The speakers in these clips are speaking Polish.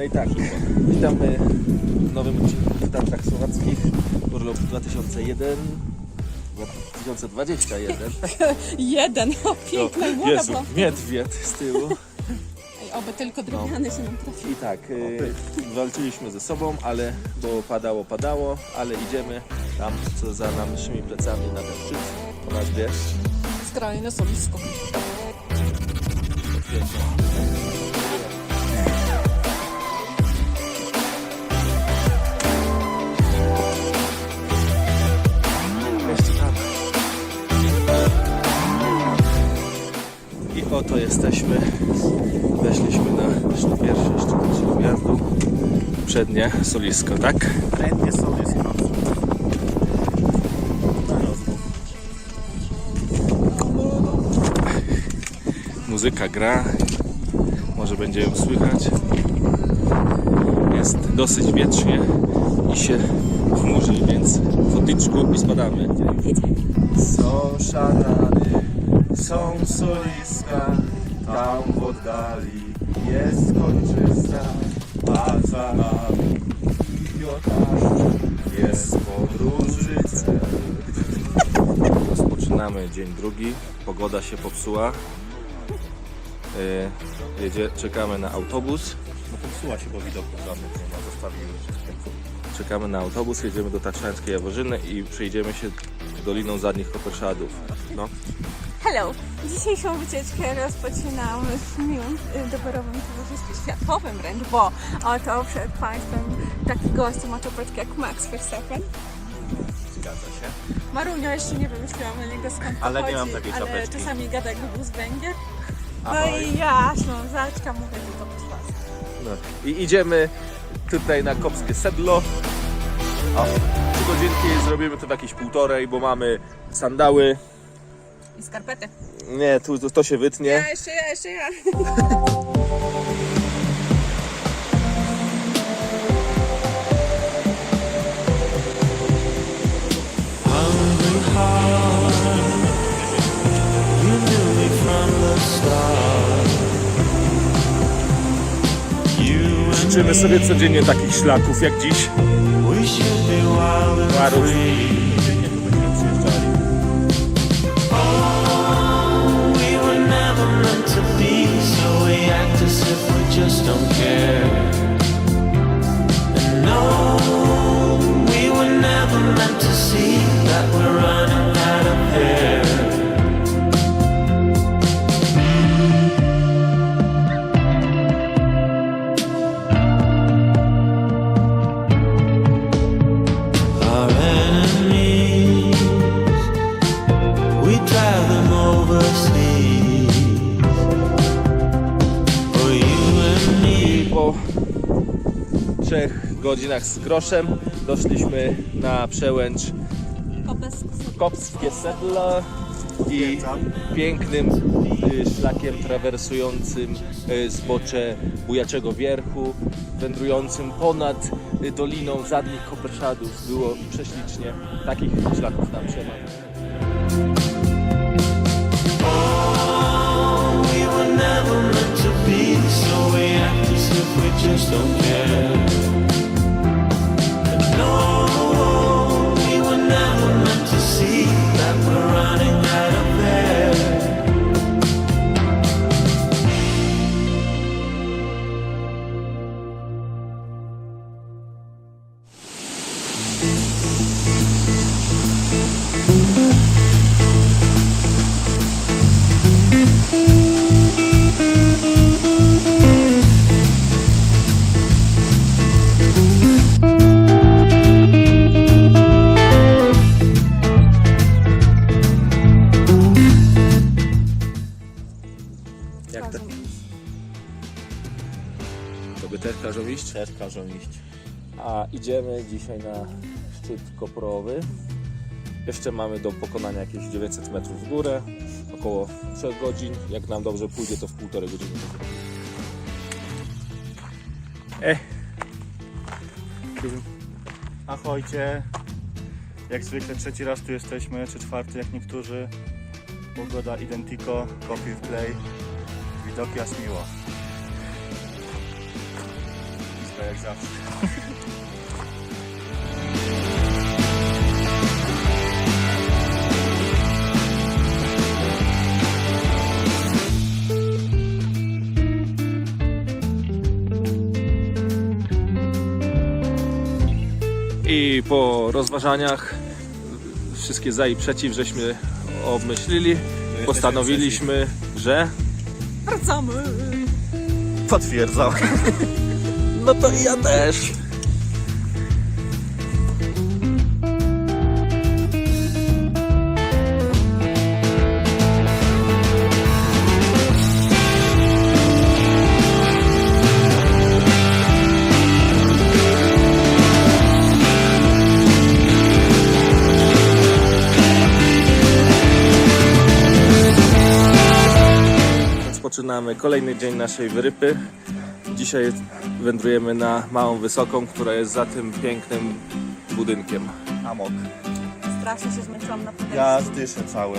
No i tak, witamy w nowym odcinku w Tatrach Słowackich. Urlop 2001, 2021. Jeden, o piękna No, Jezu, była. Z tyłu. Ej, Oby tylko drewniany się nam trafił. I tak, y, walczyliśmy ze sobą, ale bo padało, padało, ale idziemy tam, co za naszymi plecami na ten szczyt. Po nazwie Skrajne solisko. Jeszcze oto jesteśmy. Weszliśmy na szczyt pierwszy szczyt wjazdu. Przednie solisko, tak? Są jest Muzyka gra. Może będzie ją słychać. Jest dosyć wietrznie i się chmurzy, więc fotyczku i spadamy. Są szarany, są soliska, tam w oddali jest kończysta, a za nami piotr, jest podróży cel. Rozpoczynamy dzień drugi. Pogoda się popsuła. Yy, jedzie, czekamy na autobus. No popsuła się, bo widoków żadnych nie ma, zostawiły wszystko. Czekamy na autobus, jedziemy do Tatrzańskiej Jaworzyny i przejdziemy się Doliną Zadnich Koperszadów. No. Hello! Dzisiejszą wycieczkę rozpoczynamy w miłym, doborowym towarzystwie światowym wręcz, bo oto przed Państwem taki gość motopaczki jak Max Verstappen. Zgadza się. Marunio jeszcze nie wymyśliłam niego skąd Ale nie mam takiej ale czapeczki. czasami gada jakby był z Węgier. No Ahoj. i ja, Ślązaczka, mówię, że to bez was. no. I idziemy tutaj na Kopskie Sedlo. A trzy godzinki zrobimy to w jakieś półtorej, bo mamy sandały. I skarpety. Nie, tu to, to się wytnie. Ja, jeszcze ja, jeszcze ja. Życzymy sobie codziennie takich szlaków jak dziś. Marów. Godzinach z groszem doszliśmy na przełęcz Kopskie Sedlo i pięknym y, szlakiem trawersującym y, zbocze Bujaczego Wierchu, wędrującym ponad y, Doliną Zadnich Koperszadów. Było prześlicznie. Takich szlaków nam trzeba. Oh, we were never meant to be, so we act as if we just don't care. Też każą iść. A idziemy dzisiaj na szczyt koporowy. Jeszcze mamy do pokonania jakieś 900 metrów w górę, około 3 godzin. Jak nam dobrze pójdzie, to w półtorej godziny. Eh. Ahojcie. Jak zwykle trzeci raz tu jesteśmy, czy czwarty jak niektórzy. Pogoda identico, kopiuj w klej. Widoki aż miło. Jak zawsze. I po rozważaniach wszystkie za i przeciw żeśmy obmyślili. Postanowiliśmy, że Wracamy! Potwierdzam. no to ja też. Kolejny dzień naszej wyrypy. Dzisiaj wędrujemy na Małą Wysoką, która jest za tym pięknym budynkiem. Amok. Strasznie się zmęczyłam na podejściu. Ja zdyszę cały.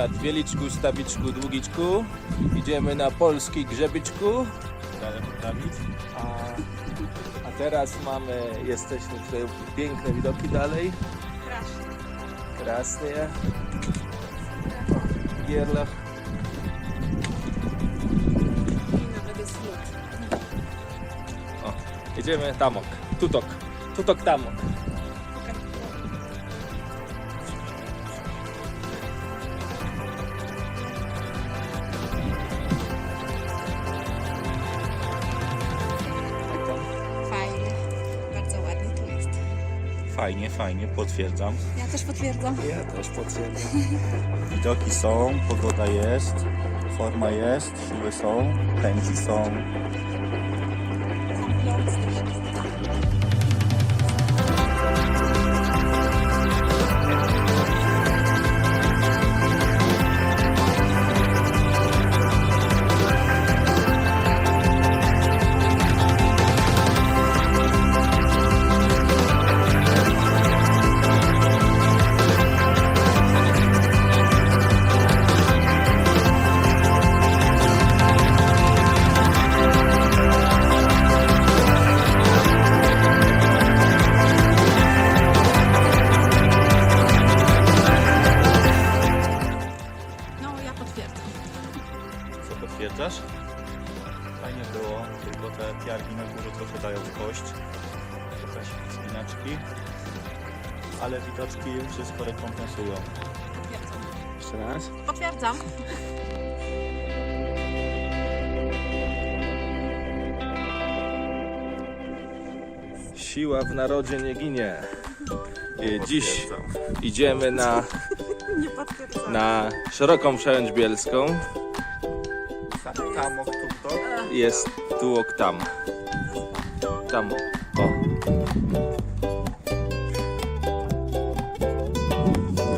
Na Wieliczku, Stawiczku, Długiczku. Idziemy na Polski Grzebiczku. A, a teraz mamy, jesteśmy tutaj piękne widoki dalej. Krasnie. Gierlach. Jest lód. O, jedziemy tamok. Tutok. Tutok tamok. Fajnie, fajnie, potwierdzam. Ja też potwierdzam. Ja też potwierdzam. Widoki są, pogoda jest, forma jest, siły są, chęci są. Ale widoczki wszystko rekompensują. Potwierdzam. Jeszcze raz. Potwierdzam. Siła w narodzie nie ginie. I Dziś idziemy na, Nie potwierdzam. na szeroką przełęcz bielską. Tam, tu, to. Jest tułok tam. Tam. Bye.